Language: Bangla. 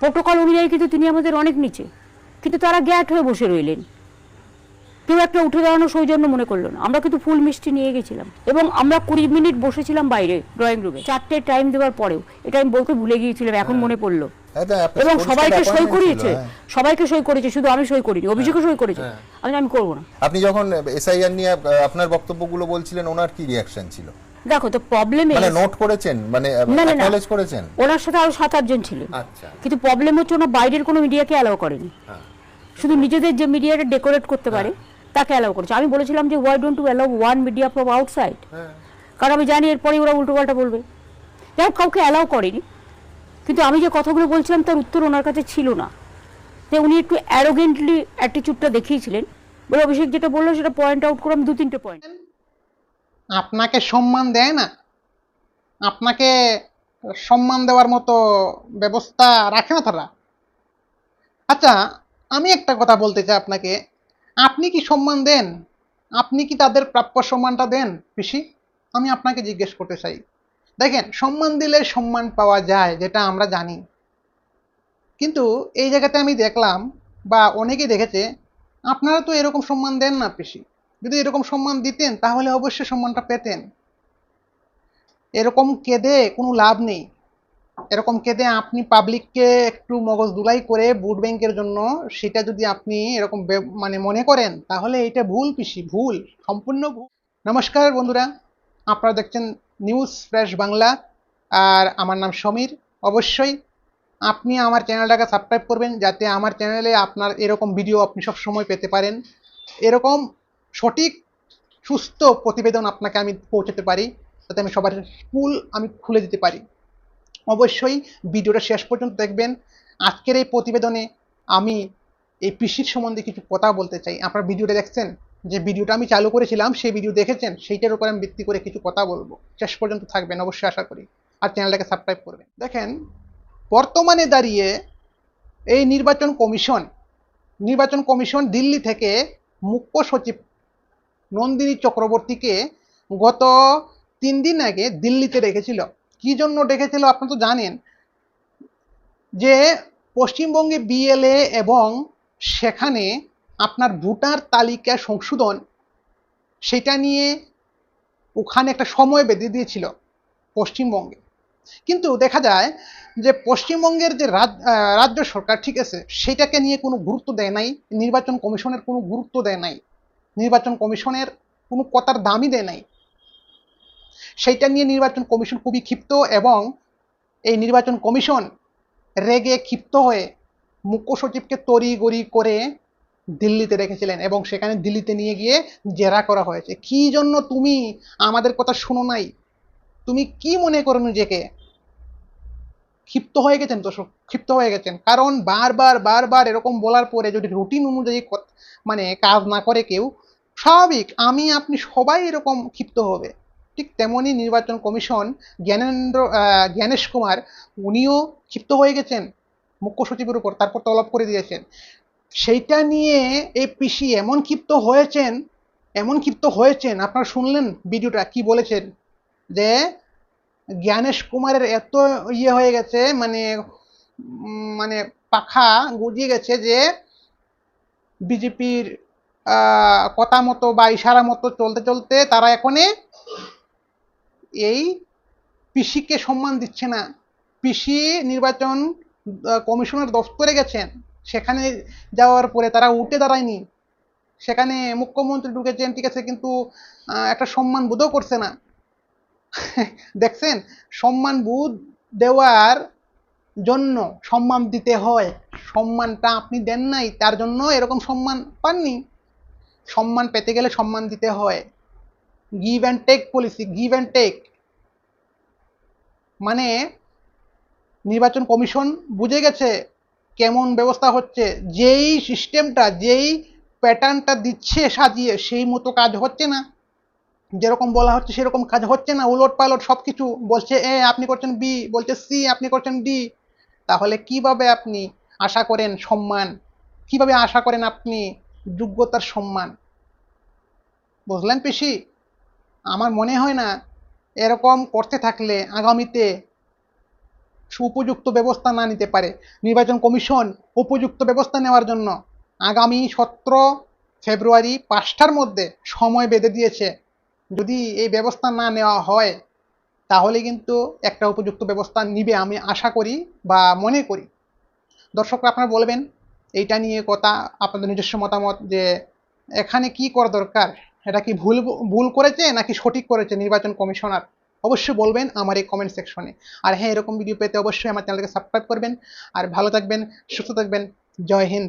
প্রোটোকল অনুযায়ী কিন্তু তিনি আমাদের অনেক নিচে। কিন্তু তারা গ্যাট হয়ে বসে রইলেন। কেউ একটা উঠে দাঁড়ানো সৌজন্য মনে করল না। আমরা কিন্তু ফুল মিষ্টি নিয়ে গেছিলাম। এবং আমরা কুড়ি মিনিট বসেছিলাম বাইরে ড্রয়িং রুমে। চারটে টাইম দেওয়ার পরেও। এটা আমি বলতে ভুলে গিয়েছিলাম এখন মনে পড়ল। হ্যাঁ, এবং সবাইকে সই করিয়েছে। হ্যাঁ। সবাইকে সই করেছে শুধু আমি সই করিনি অভিষেকও সই করেছে। আমি আমি করব না। আপনি যখন এসআইআর নিয়ে আপনার বক্তব্যগুলো বলছিলেন ওনার কি রিয়াকশন ছিল? দেখো তো প্রবলেম মানে নোট করেছেন? মানে। অ্যাকনোলেজ করেছেন? ওনার সাথে আরও সাত আটজন ছিলেন আচ্ছা। কিন্তু প্রবলেম হচ্ছে ওনা বাইরের কোনো মিডিয়াকে অ্যালাউ করেনি। হ্যাঁ। শুধু নিজেদের যে মিডিয়াটা ডেকোরেট করতে পারে তাকে অ্যালাউ করেছে। আমি বলেছিলাম যে why don't to allow one media from outside হ্যাঁ। কারণ আমি জানি এরপরে ওরা উল্টো পাল্টা বলবে। যাই কাউকে অ্যালাউ করেনি। কিন্তু আমি যে কথাগুলো বলছিলাম তার উত্তর ওনার কাছে ছিল না। যে উনি একটু অ্যারোগেন্টলি অ্যাটিচিউডটা দেখিয়েছিলেন। বলে অভিষেক যেটা বলল সেটা পয়েন্ট আউট করে আমি দু তিনটে পয়েন্ট আপনাকে সম্মান দেয় না। আপনাকে সম্মান দেওয়ার মতো ব্যবস্থা রাখে না তারা। আচ্ছা আমি একটা কথা বলতে চাই আপনাকে। আপনি কি সম্মান দেন? আপনি কি তাদের প্রাপ্য সম্মানটা দেন, পিসি? আমি আপনাকে জিজ্ঞেস করতে চাই। দেখেন, সম্মান দিলে সম্মান পাওয়া যায়, যেটা আমরা জানি। কিন্তু এই জায়গাতে আমি দেখলাম বা অনেকেই দেখেছে, আপনারা তো এরকম সম্মান দেন না, পিসি। যদি এরকম সম্মান দিতেন, তাহলে অবশ্যই সম্মানটা পেতেন। এরকম কেঁদে কোনো লাভ নেই। এরকম কেঁদে আপনি পাবলিককে একটু মগজ দুলাই করে ভোট ব্যাংকের জন্য সেটা যদি আপনি এরকম মানে মনে করেন, তাহলে এটা ভুল পিসি, ভুল, সম্পূর্ণ ভুল। নমস্কার বন্ধুরা, আপনারা দেখছেন নিউজ ফ্রেশ বাংলা আর আমার নাম সমীর। অবশ্যই আপনি আমার চ্যানেলটাকে সাবস্ক্রাইব করবেন, যাতে আমার চ্যানেলে আপনার এরকম ভিডিও আপনি সব সময় পেতে পারেন। এরকম সঠিক, সুস্থ প্রতিবেদন আপনাকে আমি পৌঁছাতে পারি, যাতে আমি সবার স্কুল আমি খুলে দিতে পারি। অবশ্যই ভিডিওটা শেষ পর্যন্ত দেখবেন। আজকের এই প্রতিবেদনে আমি এই পিসির সম্বন্ধে কিছু কথা বলতে চাই। আপনার ভিডিওটা দেখছেন? যে ভিডিওটা আমি চালু করেছিলাম, সেই ভিডিও দেখেছেন? সেইটার উপর আমি ভিত্তি করে কিছু কথা বলব। শেষ পর্যন্ত থাকবেন, অবশ্যই আশা করি। আর চ্যানেলটাকে সাবস্ক্রাইব করবেন। দেখেন, বর্তমানে দাঁড়িয়ে এই নির্বাচন কমিশন নির্বাচন কমিশন দিল্লি থেকে মুখ্য সচিব নন্দিনী চক্রবর্তীকে গত তিন দিন আগে দিল্লিতে রেখেছিল কি জন্য ডেকেছিল আপনারা তো জানেন, যে পশ্চিমবঙ্গে বিএলএ এবং সেখানে আপনার ভোটার তালিকা সংশোধন, সেটা নিয়ে ওখানে একটা সময় বেঁধে দিয়েছিল পশ্চিমবঙ্গে। কিন্তু দেখা যায় যে পশ্চিমবঙ্গের যে রাজ্য সরকার, ঠিক আছে, সেটাকে নিয়ে কোনো গুরুত্ব দেয় নাই, নির্বাচন কমিশনের কোনো গুরুত্ব দেয় নাই। নির্বাচন কমিশনের কোনো কথার দামই দেয় নাই। সেইটা নিয়ে নির্বাচন কমিশন খুবই ক্ষিপ্ত এবং এই নির্বাচন কমিশন রেগে ক্ষিপ্ত হয়ে মুখ্য সচিবকে তড়ি গড়ি করে দিল্লিতে রেখেছিলেন এবং সেখানে দিল্লিতে নিয়ে গিয়ে জেরা করা হয়েছে। কি জন্য তুমি আমাদের কথা শুনো নাই? তুমি কি মনে করো নিজেকে? ক্ষিপ্ত হয়ে গেছেন তো ক্ষিপ্ত হয়ে গেছেন। কারণ বারবার বারবার এরকম বলার পরে যদি রুটিন অনুযায়ী মানে কাজ না করে কেউ স্বাভাবিক, আমি, আপনি সবাই এরকম ক্ষিপ্ত হবে। ঠিক তেমনই নির্বাচন কমিশন জ্ঞানেন্দ্র জ্ঞানেশ কুমার, উনিও ক্ষিপ্ত হয়ে গেছেন মুখ্য সচিবের উপর, তারপর তলব করে দিয়েছেন। সেইটা নিয়ে এই পিসি এমন ক্ষিপ্ত হয়েছেন, এমন ক্ষিপ্ত হয়েছেন, আপনারা শুনলেন ভিডিওটা, কি বলেছেন? যে জ্ঞানেশ কুমারের এত ইয়ে হয়ে গেছে মানে মানে পাখা গজিয়ে গেছে যে বিজেপির কথা মতো বা ইশারা মতো চলতে চলতে তারা এখনে এই পিসিকে সম্মান দিচ্ছে না। পিসি নির্বাচন কমিশনের দফতরে গেছেন। সেখানে যাওয়ার পরে তারা উঠে দাঁড়ায়নি। সেখানে মুখ্যমন্ত্রী ঢুকেছেন, ঠিক আছে, কিন্তু একটা সম্মান বোধও করছে না। দেখছেন? সম্মান বোধ দেওয়ার জন্য সম্মান দিতে হয়। সম্মানটা আপনি দেন নাই, তার জন্য এরকম সম্মান পাননি। সম্মান পেতে গেলে সম্মান দিতে হয়। Give and take policy give and take মানে নির্বাচন কমিশন বুঝে গেছে কেমন ব্যবস্থা হচ্ছে। যেই সিস্টেমটা যেই প্যাটার্নটা দিচ্ছে, সাজিয়ে সেই মতো কাজ হচ্ছে না। যেরকম বলা হচ্ছে, সেরকম কাজ হচ্ছে না। উলট পালট সব কিছু বলছে এ, আপনি করছেন বি, বলছে সি, আপনি করছেন ডি। তাহলে কীভাবে আপনি আশা করেন সম্মান? কীভাবে আশা করেন আপনি যোগ্যতার সম্মান। বুঝলেন পিসি? আমার মনে হয় না এরকম করতে থাকলে আগামীতে সুপযুক্ত ব্যবস্থা না নিতে পারে। নির্বাচন কমিশন উপযুক্ত ব্যবস্থা নেওয়ার জন্য আগামী সতেরো ফেব্রুয়ারি পাঁচটার মধ্যে সময় বেঁধে দিয়েছে। যদি এই ব্যবস্থা না নেওয়া হয়, তাহলে কিন্তু একটা উপযুক্ত ব্যবস্থা নিবে আমি আশা করি বা মনে করি। দর্শকরা আপনারা বলবেন এইটা নিয়ে কথা, আপনাদের নিজস্ব মতামত যে এখানে কি করা দরকার? এটা কি ভুল ভুল করেছে নাকি সঠিক করেছে নির্বাচন কমিশনার? অবশ্যই বলবেন আমার এই কমেন্ট সেকশনে আর হ্যাঁ এরকম ভিডিও পেতে অবশ্যই আমার চ্যানেলকে সাবস্ক্রাইব করবেন। আর ভালো থাকবেন, সুস্থ থাকবেন। জয় হিন্দ।